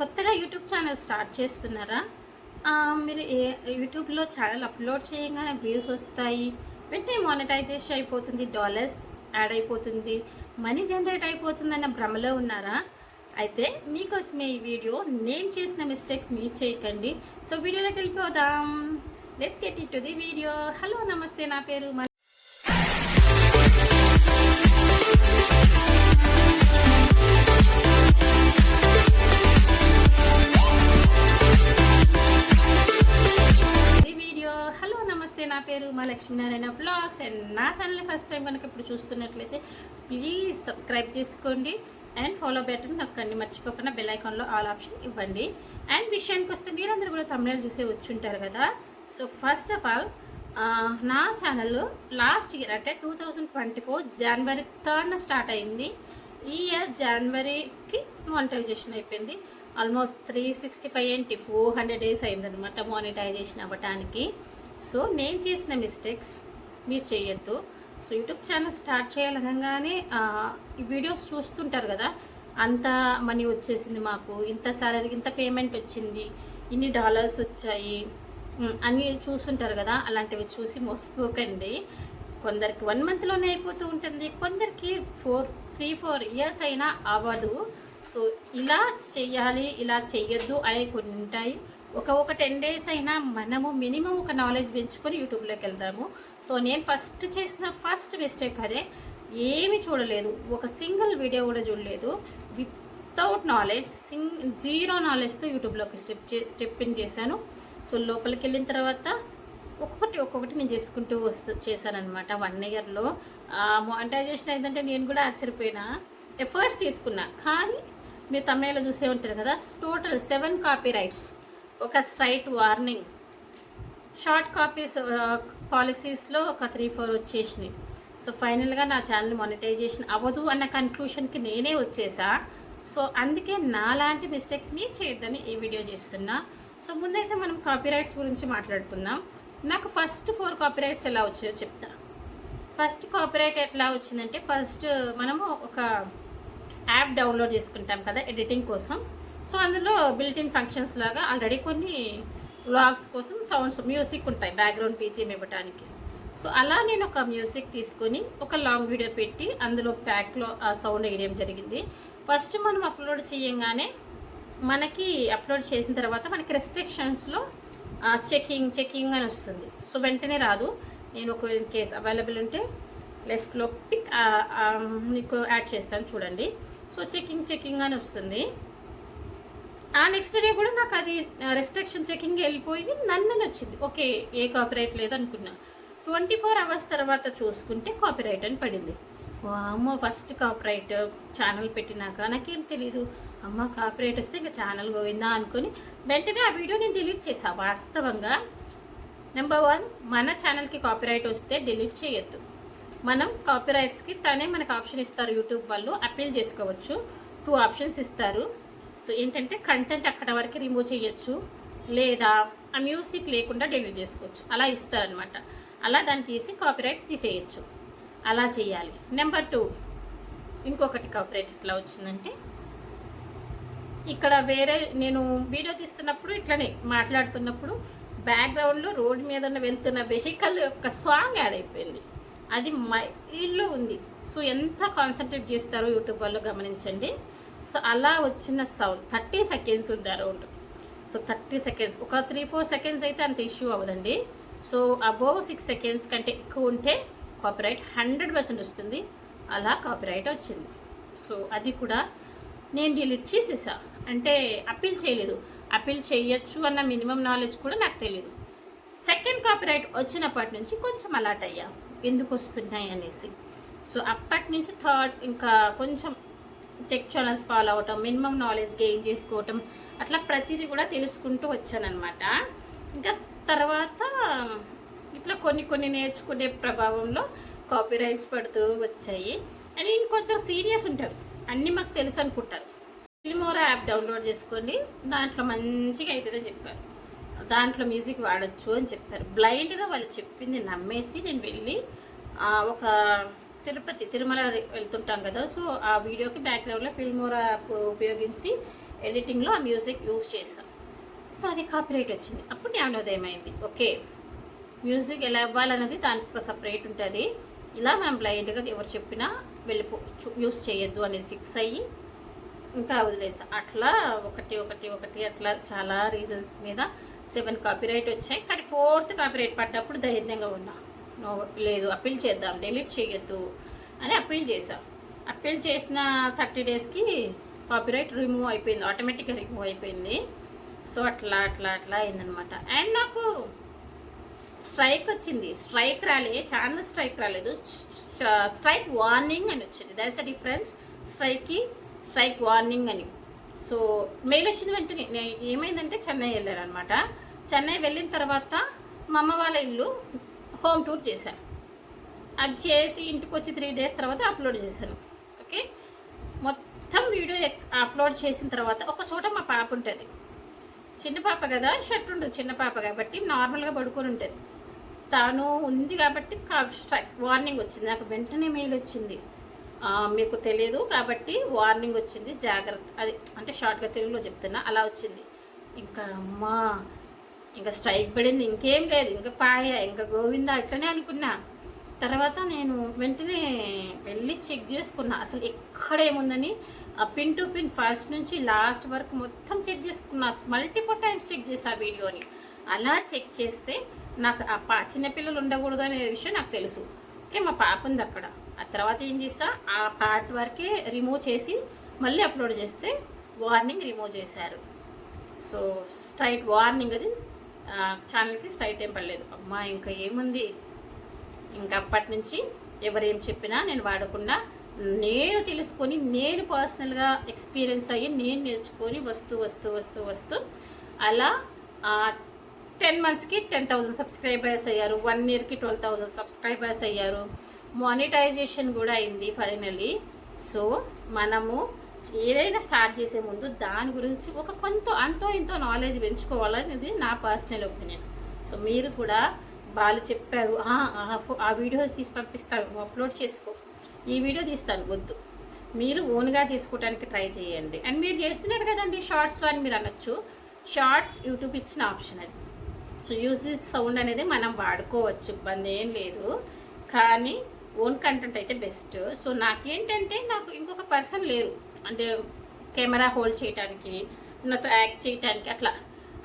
కొత్తగా YouTube channel start చేస్తున్నారా? మీరు ఏ యూట్యూబ్లో ఛానల్ అప్లోడ్ చేయగానే వ్యూస్ వస్తాయి. వెంటనే మానిటైజేషన్ అయిపోతుంది డాలర్స్ యాడ్ అయిపోతుంది మనీ జనరేట్ అయిపోతుంది అన్న భ్రమలో ఉన్నారా? అయితే మీకోసమే ఈ వీడియో నేను చేసిన మిస్టేక్స్ మీరు చేయకండి. సో వీడియోలోకి వెళ్ళిపోదాం. Let's get it to the video hello నమస్తే నా పేరు లక్ష్మీనారాయణ బ్లాగ్స్ అండ్ నా ఛానల్ ఫస్ట్ టైం కనుక ఇప్పుడు చూస్తున్నట్లయితే ప్లీజ్ సబ్స్క్రైబ్ చేసుకోండి అండ్ ఫాలో బటన్ నొక్కండి. మర్చిపోకుండా బెల్ ఐకాన్లో ఆల్ ఆప్షన్ ఇవ్వండి. అండ్ విషయానికి వస్తే మీరందరూ కూడా తమిళ చూసే వచ్చుంటారు కదా. సో ఫస్ట్ ఆఫ్ ఆల్ నా ఛానల్ లాస్ట్ ఇయర్ అంటే టూ థౌజండ్ ట్వంటీ ఫోర్ జనవరి థర్డ్న స్టార్ట్ అయింది. ఈ ఇయర్ జనవరికి మానిటైజేషన్ అయిపోయింది. ఆల్మోస్ట్ త్రీ సిక్స్టీ ఫైవ్ ఏంటి ఫోర్ హండ్రెడ్ డేస్ అయిందనమాట మానిటైజేషన్ అవ్వటానికి. సో నేను చేసిన మిస్టేక్స్ మీరు చేయొద్దు. సో యూట్యూబ్ ఛానల్ స్టార్ట్ చేయాలనగానే ఈ వీడియోస్ చూస్తుంటారు కదా అంత మనీ వచ్చేసింది మాకు ఇంత సాలరీ ఇంత పేమెంట్ వచ్చింది ఇన్ని డాలర్స్ వచ్చాయి అని చూస్తుంటారు కదా అలాంటివి చూసి మోసపోకండి. కొందరికి వన్ మంత్లోనే అయిపోతూ ఉంటుంది కొందరికి ఫోర్ త్రీ ఫోర్ ఇయర్స్ అయినా అవ్వదు. సో ఇలా చేయాలి ఇలా చేయొద్దు అనే కొన్ని ఉంటాయి. ఒక ఒక టెన్ డేస్ అయినా మనము మినిమం ఒక నాలెడ్జ్ పెంచుకొని యూట్యూబ్లోకి వెళ్దాము. సో నేను ఫస్ట్ చేసిన ఫస్ట్ మిస్టేక్ అదే. ఏమి చూడలేదు. ఒక సింగిల్ వీడియో కూడా చూడలేదు. వితౌట్ నాలెడ్జ్ సింగ్ జీరో నాలెడ్జ్తో యూట్యూబ్లోకి స్టెప్ చే స్టెప్ ఇన్ చేశాను. సో లోపలికి వెళ్ళిన తర్వాత ఒక్కొక్కటి ఒక్కొక్కటి నేను చేసుకుంటూ వస్తూ చేశానమాట వన్ ఇయర్లో మోనిటైజేషన్ అయిందంటే నేను కూడా ఆశ్చర్యపోయినా. ఎఫర్ట్స్ తీసుకున్నా. కానీ మీరు తమిళలో చూసే ఉంటారు కదా టోటల్ సెవెన్ కాపీ రైట్స్ ఒక స్ట్రైట్ వార్నింగ్. షార్ట్ కాపీస్ పాలసీస్లో ఒక త్రీ ఫోర్ వచ్చేసినాయి. సో ఫైనల్గా నా ఛానల్ మానిటైజేషన్ అవ్వదు అన్న కన్క్లూషన్కి నేనే వచ్చేసా. సో అందుకే నాలాంటి మిస్టేక్స్ మీరు చేయొద్దని ఈ వీడియో చేస్తున్నా. సో ముందైతే మనం కాపీరైట్స్ గురించి మాట్లాడుకుందాం. నాకు ఫస్ట్ ఫోర్ కాపీరైట్స్ ఎలా వచ్చాయో చెప్తా. ఫస్ట్ కాపీరైట్ ఎట్లా వచ్చిందంటే ఫస్ట్ మనము ఒక యాప్ డౌన్లోడ్ చేసుకుంటాం కదా ఎడిటింగ్ కోసం. సో అందులో బిల్టిన్ ఫంక్షన్స్ లాగా ఆల్రెడీ కొన్ని వ్లాగ్స్ కోసం సౌండ్స్ మ్యూజిక్ ఉంటాయి బ్యాక్గ్రౌండ్ పీజీఎం ఇవ్వడానికి సో అలా నేను ఒక మ్యూజిక్ తీసుకొని ఒక లాంగ్ వీడియో పెట్టి అందులో ప్యాక్లో ఆ సౌండ్ వేయడం జరిగింది. ఫస్ట్ మనం అప్లోడ్ చేయంగానే మనకి అప్లోడ్ చేసిన తర్వాత మనకి రెస్ట్రిక్షన్స్లో చెకింగ్ చెకింగ్ అని వస్తుంది. సో వెంటనే రాదు. నేను ఒక కేస్ అవైలబుల్ ఉంటే లెఫ్ట్లో పిక్ మీకు యాడ్ చేస్తాను చూడండి. సో చెకింగ్ చెకింగ్ అని వస్తుంది. ఆ నెక్స్ట్ డే కూడా నాకు అది రెస్ట్రిక్షన్ చెకింగ్ వెళ్ళిపోయి నన్ను వచ్చింది. ఓకే ఏ కాపీరైట్ లేదనుకున్నా. ట్వంటీ ఫోర్ అవర్స్ తర్వాత చూసుకుంటే కాపీరైట్ అని పడింది. అమ్మో ఫస్ట్ కాపీరైట్ ఛానల్ పెట్టినాక నాకేం తెలీదు. అమ్మ కాపీరైట్ వస్తే ఇంకా ఛానల్ పోయిందా అనుకుని వెంటనే ఆ వీడియో నేను డిలీట్ చేశాను వాస్తవంగా నెంబర్ వన్ మన ఛానల్కి కాపీరైట్ వస్తే డిలీట్ చేయొద్దు. మనం కాపీరైట్స్కి తనే మనకు ఆప్షన్ ఇస్తారు. యూట్యూబ్ వాళ్ళు అప్పీల్ చేసుకోవచ్చు. టూ ఆప్షన్స్ ఇస్తారు. సో ఏంటంటే కంటెంట్ అక్కడ వరకు రిమూవ్ చేయొచ్చు లేదా ఆ మ్యూజిక్ లేకుండా డెలివరీ చేసుకోవచ్చు. అలా ఇస్తారనమాట అలా దాన్ని తీసి కాపీరైట్ తీసేయచ్చు. అలా చేయాలి. నెంబర్ టూ ఇంకొకటి కాపీరైట్ ఎట్లా వచ్చిందంటే ఇక్కడ వేరే నేను వీడియో తీస్తున్నప్పుడు ఇట్లనే మాట్లాడుతున్నప్పుడు బ్యాక్గ్రౌండ్లో రోడ్డు మీద ఉన్న వెళ్తున్న వెహికల్ యొక్క సాంగ్ యాడ్ అయిపోయింది. అది మై ఇల్లు ఉంది. సో ఎంత కాన్సన్ట్రేట్ చేస్తారో యూట్యూబ్ వాళ్ళు గమనించండి. సో అలా వచ్చిన సౌండ్ థర్టీ సెకండ్స్ ఉంది అరౌండ్ సో థర్టీ సెకండ్స్ ఒక త్రీ ఫోర్ సెకండ్స్ అయితే అంత ఇష్యూ అవ్వదండి. సో అబోవ్ సిక్స్ సెకండ్స్ కంటే ఎక్కువ ఉంటే కాపీరైట్ హండ్రెడ్ పర్సెంట్ వస్తుంది. అలా కాపీరైట్ వచ్చింది. సో అది కూడా నేను డిలీట్ చేసేసా. అంటే అప్పీల్ చేయలేదు. అప్పీల్ చేయొచ్చు అన్న మినిమం నాలెడ్జ్ కూడా నాకు తెలియదు సెకండ్ కాపీరైట్ వచ్చినప్పటి నుంచి కొంచెం అలర్ట్ అయ్యా. ఎందుకు వస్తున్నాయి అనేసి. సో అప్పటి నుంచి థర్డ్ ఇంకా కొంచెం టెక్ ఛానల్స్ ఫాలో అవటం మినిమం నాలెడ్జ్ గెయిన్ చేసుకోవటం అట్లా ప్రతిదీ కూడా తెలుసుకుంటూ వచ్చానమాట ఇంకా తర్వాత ఇట్లా కొన్ని కొన్ని నేర్చుకునే ప్రభావంలో కాపీ రైట్స్ పడుతూ వచ్చాయి. అని ఇంకొంత సీరియస్ ఉంటారు. అన్నీ మాకు తెలుసు అనుకుంటారు. ఫిల్మోరా యాప్ డౌన్లోడ్ చేసుకోండి. దాంట్లో మంచిగా అవుతుందని చెప్పారు. దాంట్లో మ్యూజిక్ వాడచ్చు అని చెప్పారు. బ్లైండ్గా వాళ్ళు చెప్పింది నమ్మేసి నేను వెళ్ళి ఒక తిరుపతి తిరుమల వెళ్తుంటాం కదా. సో ఆ వీడియోకి బ్యాక్గ్రౌండ్లో ఫిల్మోరా యాప్ ఉపయోగించి ఎడిటింగ్లో ఆ మ్యూజిక్ యూజ్ చేశాం. సో అది కాపీరైట్ వచ్చింది. అప్పుడు జ్ఞానోదయమైంది. ఓకే మ్యూజిక్ ఎలా ఇవ్వాలన్నది దానికి ఒక సపరేట్ ఉంటుంది. ఇలా మనం బ్లైండ్గా ఎవరు చెప్పినా వెళ్ళిపో యూస్ చేయొద్దు అనేది ఫిక్స్ అయ్యి ఇంకా వదిలేసా. అట్లా ఒకటి ఒకటి ఒకటి అట్లా చాలా రీజన్స్ మీద సెవెన్ కాపీరైట్ వచ్చాయి. కానీ ఫోర్త్ కాపీరైట్ పడ్డప్పుడు ధైర్యంగా ఉన్నా. నో లేదు అప్పీల్ చేద్దాం డిలీట్ చేయొద్దు అని అప్పీల్ చేశాం. అప్పీల్ చేసిన థర్టీ డేస్కి కాపీరైట్ రిమూవ్ అయిపోయింది ఆటోమేటిక్గా రిమూవ్ అయిపోయింది. సో అట్లా అట్లా అట్లా అయిందనమాట అండ్ నాకు స్ట్రైక్ వచ్చింది స్ట్రైక్ రాలే ఛానల్ స్ట్రైక్ రాలేదు. స్ట్రైక్ వార్నింగ్ అని వచ్చింది. దట్స్ అ డిఫరెన్స్ స్ట్రైక్కి స్ట్రైక్ వార్నింగ్ అని. సో మెయిల్ వచ్చింది వెంటనే నేను ఏమైందంటే చెన్నై వెళ్ళాను అనమాట చెన్నై వెళ్ళిన తర్వాత మా అమ్మ వాళ్ళ ఇల్లు హోమ్ టూర్ చేశాను. అది చేసి ఇంటికి వచ్చి త్రీ డేస్ తర్వాత అప్లోడ్ చేశాను. ఓకే? మొత్తం వీడియో అప్లోడ్ చేసిన తర్వాత ఒక చోట మా పాప ఉంటుంది. చిన్న పాప కదా షర్ట్ ఉండదు చిన్న పాప కాబట్టి నార్మల్గా పడుకొని ఉంటుంది. తాను ఉంది కాబట్టి స్ట్రైక్ వార్నింగ్ వచ్చింది. నాకు వెంటనే మెయిల్ వచ్చింది. మీకు తెలియదు కాబట్టి వార్నింగ్ వచ్చింది. జాగ్రత్త అది అంటే షార్ట్గా తెలుగులో చెప్తున్నా అలా వచ్చింది. ఇంకా అమ్మా ఇంకా స్ట్రైక్ పడింది ఇంకేం లేదు. ఇంకా పాయ ఇంకా గోవిందా అట్లనే అనుకున్నా. తర్వాత నేను వెంటనే వెళ్ళి చెక్ చేసుకున్నా. అసలు ఎక్కడ ఏముందని ఆ పిన్ టు పిన్ ఫస్ట్ నుంచి లాస్ట్ వరకు మొత్తం చెక్ చేసుకున్నా. మల్టిపుల్ టైమ్స్ చెక్ చేసా వీడియోని. అలా చెక్ చేస్తే నాకు ఆ పా చిన్నపిల్లలు ఉండకూడదు అనే విషయం నాకు తెలుసు. ఓకే మా పాప ఉంది అక్కడ. ఆ తర్వాత ఏం చేస్తా ఆ పార్ట్ వరకే రిమూవ్ చేసి మళ్ళీ అప్లోడ్ చేస్తే వార్నింగ్ రిమూవ్ చేశారు. సో స్ట్రైట్ వార్నింగ్ అది ఛానల్కి స్ట్రైట్ ఏం పడలేదు. అమ్మా ఇంకా ఏముంది? ఇంకా అప్పటి నుంచి ఎవరేం చెప్పినా నేను వాడకుండా నేను తెలుసుకొని నేను పర్సనల్గా ఎక్స్పీరియన్స్ అయ్యి నేను నేర్చుకొని వస్తూ వస్తూ వస్తూ వస్తూ అలా టెన్ మంత్స్కి టెన్ థౌజండ్ సబ్స్క్రైబర్స్ అయ్యారు. వన్ ఇయర్కి ట్వెల్వ్ థౌజండ్ సబ్స్క్రైబర్స్ అయ్యారు. మానిటైజేషన్ కూడా అయింది ఫైనలీ సో మనము ఏదైనా స్టార్ట్ చేసే ముందు దాని గురించి ఒక కొంత అంతో ఇంతో నాలెడ్జ్ పెంచుకోవాలనేది నా పర్సనల్ ఒపీనియన్ సో మీరు కూడా వాళ్ళు చెప్పారు "ఆ, వీడియో తీసి పంపిస్తాను అప్లోడ్ చేసుకో. ఈ వీడియో తీస్తాను వద్దు. మీరు ఓన్గా చేసుకోవడానికి ట్రై చేయండి. అండ్ మీరు చేస్తున్నారు కదండి షార్ట్స్లో అని మీరు అనొచ్చు. షార్ట్స్ యూట్యూబ్ ఇచ్చిన ఆప్షన్ అది. సో యూజ్ దిస్ సౌండ్ అనేది మనం వాడుకోవచ్చు ఇబ్బంది ఏం లేదు. కానీ ఓన్ కంటెంట్ అయితే బెస్ట్ సో నాకేంటంటే నాకు ఇంకొక పర్సన్ లేరు. అంటే కెమెరా హోల్డ్ చేయడానికి నాతో యాక్ట్ చేయడానికి అట్లా.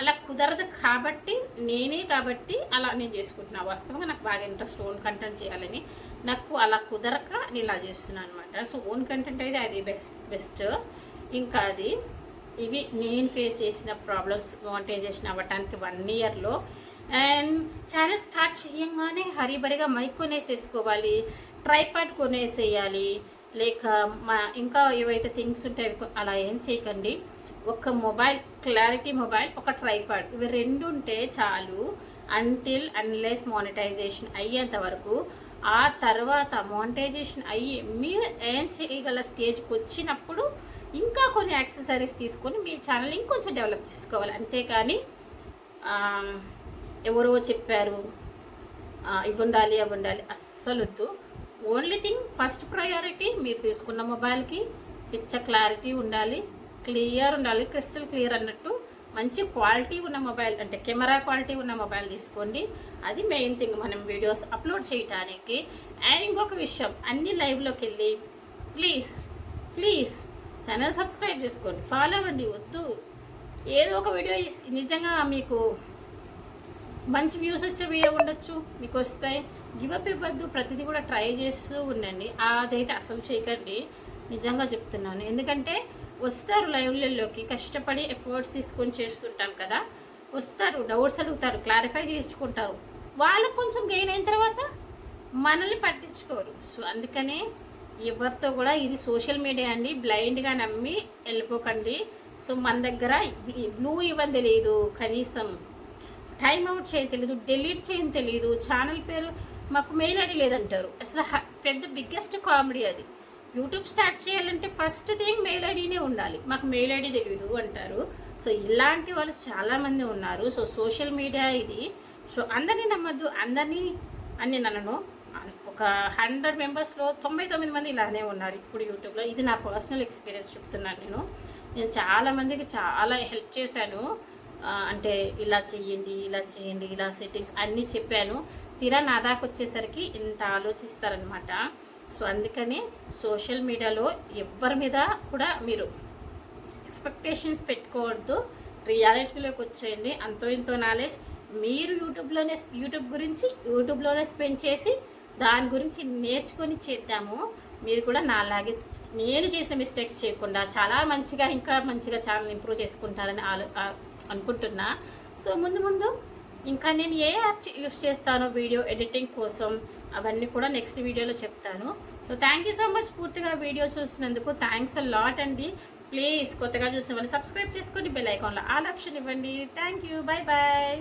అలా కుదరదు కాబట్టి నేనే కాబట్టి అలా నేను చేసుకుంటున్నా. వాస్తవంగా నాకు బాగా ఇంట్రెస్ట్ ఓన్ కంటెంట్ చేయాలని. నాకు అలా కుదరక నేను ఇలా చేస్తున్నాను అనమాట సో ఓన్ కంటెంట్ అయితే అది బెస్ట్ బెస్ట్ ఇంకా అది ఇవి నేను ఫేస్ చేసిన ప్రాబ్లమ్స్ మోనిటైజేషన్ అవ్వటానికి వన్ ఇయర్లో అండ్ ఛానల్ స్టార్ట్ చేయంగానే హరిబరిగా మైక్ కొనేసేసుకోవాలి. ట్రైపాడ్ కొనేసేయాలి. లేక um, మా ఇంకా ఏవైతే థింగ్స్ ఉంటాయి అలా ఏం చేయకండి. ఒక మొబైల్ క్లారిటీ మొబైల్ ఒక ట్రైపాడ్ ఇవి రెండు ఉంటే చాలు అంటిల్ అన్లెస్ మానిటైజేషన్ అయ్యేంత వరకు. ఆ తర్వాత మానిటైజేషన్ అయ్యి మీరు ఏం చేయగల స్టేజ్కి వచ్చినప్పుడు ఇంకా కొన్ని యాక్సెసరీస్ తీసుకొని మీ ఛానల్ ఇంకొంచెం డెవలప్ చేసుకోవాలి. అంతేకాని um, ఎవరో చెప్పారు. ఇవ్వండాలి అవ్వండాలి. అస్సలొద్దు. అవి ఉండాలి అస్సలు వద్దు ఓన్లీ థింగ్ ఫస్ట్ ప్రయారిటీ మీరు తీసుకున్న మొబైల్కి పిచ్చ క్లారిటీ ఉండాలి. క్లియర్ ఉండాలి. క్రిస్టల్ క్లియర్ అన్నట్టు మంచి క్వాలిటీ ఉన్న మొబైల్ అంటే కెమెరా క్వాలిటీ ఉన్న మొబైల్ తీసుకోండి. అది మెయిన్ థింగ్ మనం వీడియోస్ అప్లోడ్ చేయడానికి అండ్ ఇంకొక విషయం అన్ని లైవ్లోకి వెళ్ళి ప్లీజ్ ప్లీజ్ ఛానల్ సబ్స్క్రైబ్ చేసుకోండి. ఫాలో అవ్వండి వద్దు. ఏదో ఒక వీడియో నిజంగా మీకు మంచి వ్యూస్ వచ్చే వీడియో ఉండొచ్చు. మీకు వస్తాయి గివప్ ఇవ్వద్దు. ప్రతిదీ కూడా ట్రై చేస్తూ ఉండండి. అదైతే అసలు చేయకండి. నిజంగా చెప్తున్నాను. ఎందుకంటే వస్తారు లైవ్లలోకి కష్టపడి ఎఫర్ట్స్ తీసుకొని చేస్తుంటాం కదా. వస్తారు డౌట్స్ అడుగుతారు క్లారిఫై చేసుకుంటారు వాళ్ళకు కొంచెం గెయిన్ అయిన తర్వాత మనల్ని పట్టించుకోరు. సో అందుకనే ఎవరితో కూడా ఇది సోషల్ మీడియా అండి. బ్లైండ్గా నమ్మి వెళ్ళిపోకండి. సో మన దగ్గర బ్లూ ఇవ్వని తెలియదు కనీసం టైం అవుట్ చేయ తెలియదు డిలీట్ చేయని తెలియదు ఛానల్ పేరు మాకు మెయిల్ ఐడి లేదంటారు. అసలు పెద్ద బిగ్గెస్ట్ కామెడీ అది. యూట్యూబ్ స్టార్ట్ చేయాలంటే ఫస్ట్ థింగ్ మెయిల్ ఐడినే ఉండాలి. మాకు మెయిల్ ఐడి తెలియదు అంటారు. సో ఇలాంటి వాళ్ళు చాలామంది ఉన్నారు. సో సోషల్ మీడియా ఇది. సో అందరినీ నమ్మద్దు. అందరినీ అని నన్ను ఒక హండ్రెడ్ మెంబర్స్లో తొంభై తొమ్మిది మంది ఇలానే ఉన్నారు ఇప్పుడు యూట్యూబ్లో. ఇది నా పర్సనల్ ఎక్స్పీరియన్స్ చెప్తున్నాను నేను. నేను చాలా మందికి చాలా హెల్ప్ చేశాను. అంటే ఇలా చెయ్యండి ఇలా చేయండి ఇలా సెట్టింగ్స్ అన్నీ చెప్పాను. తీరా నా దాకా వచ్చేసరికి ఇంత ఆలోచిస్తారనమాట సో అందుకని సోషల్ మీడియాలో ఎవరి మీద కూడా మీరు ఎక్స్పెక్టేషన్స్ పెట్టుకోవద్దు. రియాలిటీలోకి వచ్చేయండి. అంతో ఇంతో నాలెడ్జ్ మీరు యూట్యూబ్లోనే యూట్యూబ్ గురించి యూట్యూబ్లోనే స్పెండ్ చేసి దాని గురించి నేర్చుకొని చేద్దాము. మీరు కూడా నాలాగే నేను చేసిన మిస్టేక్స్ చేయకుండా చాలా మంచిగా ఇంకా మంచిగా ఛానల్ ఇంప్రూవ్ చేసుకుంటారని ఆలో అనుకుంటున్నా. సో ముందు ముందు ఇంకా నేను ఏ యాప్ యూస్ చేస్తానో? వీడియో ఎడిటింగ్ కోసం అవన్నీ కూడా నెక్స్ట్ వీడియోలో చెప్తాను. So thank you so much పూర్తిగా వీడియో చూసినందుకు. థ్యాంక్స్ లాట్ అండి. ప్లీజ్ కొత్తగా చూసిన వాళ్ళు సబ్స్క్రైబ్ చేసుకోండి బెల్ ఐకాన్లో ఆల్ ఆప్షన్ ఇవ్వండి. Thank you bye bye